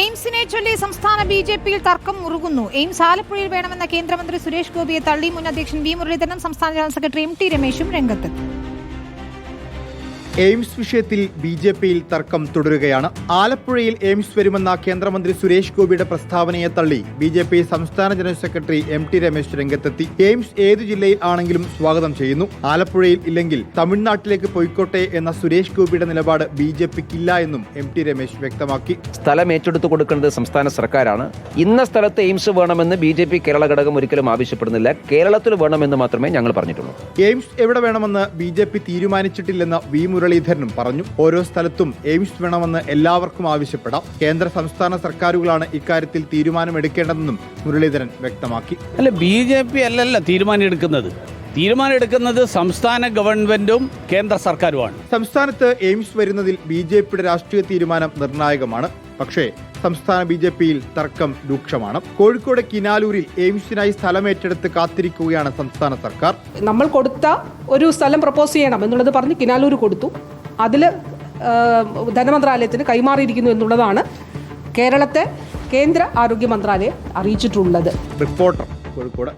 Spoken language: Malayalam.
എയിംസിനെ ചൊല്ലി സംസ്ഥാന ബി ജെ പിയിൽ തർക്കം മുറുകുന്നു എയിംസ് ആലപ്പുഴയിൽ വേണമെന്ന കേന്ദ്രമന്ത്രി സുരേഷ് ഗോപിയെ തള്ളി മുൻ അധ്യക്ഷൻ വി മുരളീധരനും സംസ്ഥാന ജനറൽ സെക്രട്ടറി എം ടി രമേശും രംഗത്തെത്തി. എയിംസ് വിഷയത്തിൽ ബി ജെ പിയിൽ തർക്കം തുടരുകയാണ്. ആലപ്പുഴയിൽ എയിംസ് വരുമെന്ന കേന്ദ്രമന്ത്രി സുരേഷ് ഗോപിയുടെ പ്രസ്താവനയെ തള്ളി ബി ജെ പി സംസ്ഥാന general secretary M T Ramesh രംഗത്തെത്തി. എയിംസ് ഏതു ജില്ലയിൽ ആണെങ്കിലും സ്വാഗതം ചെയ്യുന്നു. ആലപ്പുഴയിൽ ഇല്ലെങ്കിൽ തമിഴ്നാട്ടിലേക്ക് പോയിക്കോട്ടെ എന്ന സുരേഷ് ഗോപിയുടെ നിലപാട് ബി ജെ പിക്കില്ല എന്നും എം ടി രമേശ് വ്യക്തമാക്കി. സ്ഥലം ഏറ്റെടുത്തു കൊടുക്കേണ്ടത് സംസ്ഥാന സർക്കാരാണ്. ഇന്ന സ്ഥലത്ത് എയിംസ് വേണമെന്ന് ബി ജെ പി കേരള ഘടകം ഒരിക്കലും ആവശ്യപ്പെടുന്നില്ല. കേരളത്തിൽ വേണമെന്ന് മാത്രമേ ഞങ്ങൾ പറഞ്ഞിട്ടുള്ളൂ. എയിംസ് എവിടെ വേണമെന്ന് ബി ജെ പി തീരുമാനിച്ചിട്ടില്ലെന്ന് വി മുരളീധരനും പറഞ്ഞു ഓരോ സ്ഥലത്തും എയിംസ് വേണമെന്ന് എല്ലാവർക്കും ആവശ്യപ്പെടാം. കേന്ദ്ര സംസ്ഥാന സർക്കാരുകളാണ് ഇക്കാര്യത്തിൽ തീരുമാനമെടുക്കേണ്ടതെന്നും മുരളീധരൻ വ്യക്തമാക്കി. അല്ല ബി ജെ പി അല്ലല്ല തീരുമാനമെടുക്കുന്നത്. തീരുമാനമെടുക്കുന്നത് സംസ്ഥാന ഗവൺമെന്റും കേന്ദ്ര സർക്കാരുമാണ്. സംസ്ഥാനത്ത് എയിംസ് വരുന്നതിൽ ബി രാഷ്ട്രീയ തീരുമാനം നിർണായകമാണ്. പക്ഷേ സംസ്ഥാന ബി ജെ പിയിൽ തർക്കം രൂക്ഷമാണ്. കോഴിക്കോട് കിനാലൂരിൽ എയിംസിനായി സ്ഥലം ഏറ്റെടുത്ത് കാത്തിരിക്കുകയാണ് സംസ്ഥാന സർക്കാർ. നമ്മൾ കൊടുത്ത ഒരു സ്ഥലം പ്രപ്പോസ് ചെയ്യണം എന്നുള്ളത് പറഞ്ഞ് കിനാലൂർ കൊടുത്തു. അതിൽ ധനമന്ത്രാലയത്തിന് കൈമാറിയിരിക്കുന്നു എന്നുള്ളതാണ് കേരളത്തെ കേന്ദ്ര ആരോഗ്യ മന്ത്രാലയം അറിയിച്ചിട്ടുള്ളത്. റിപ്പോർട്ടർ കോഴിക്കോട്.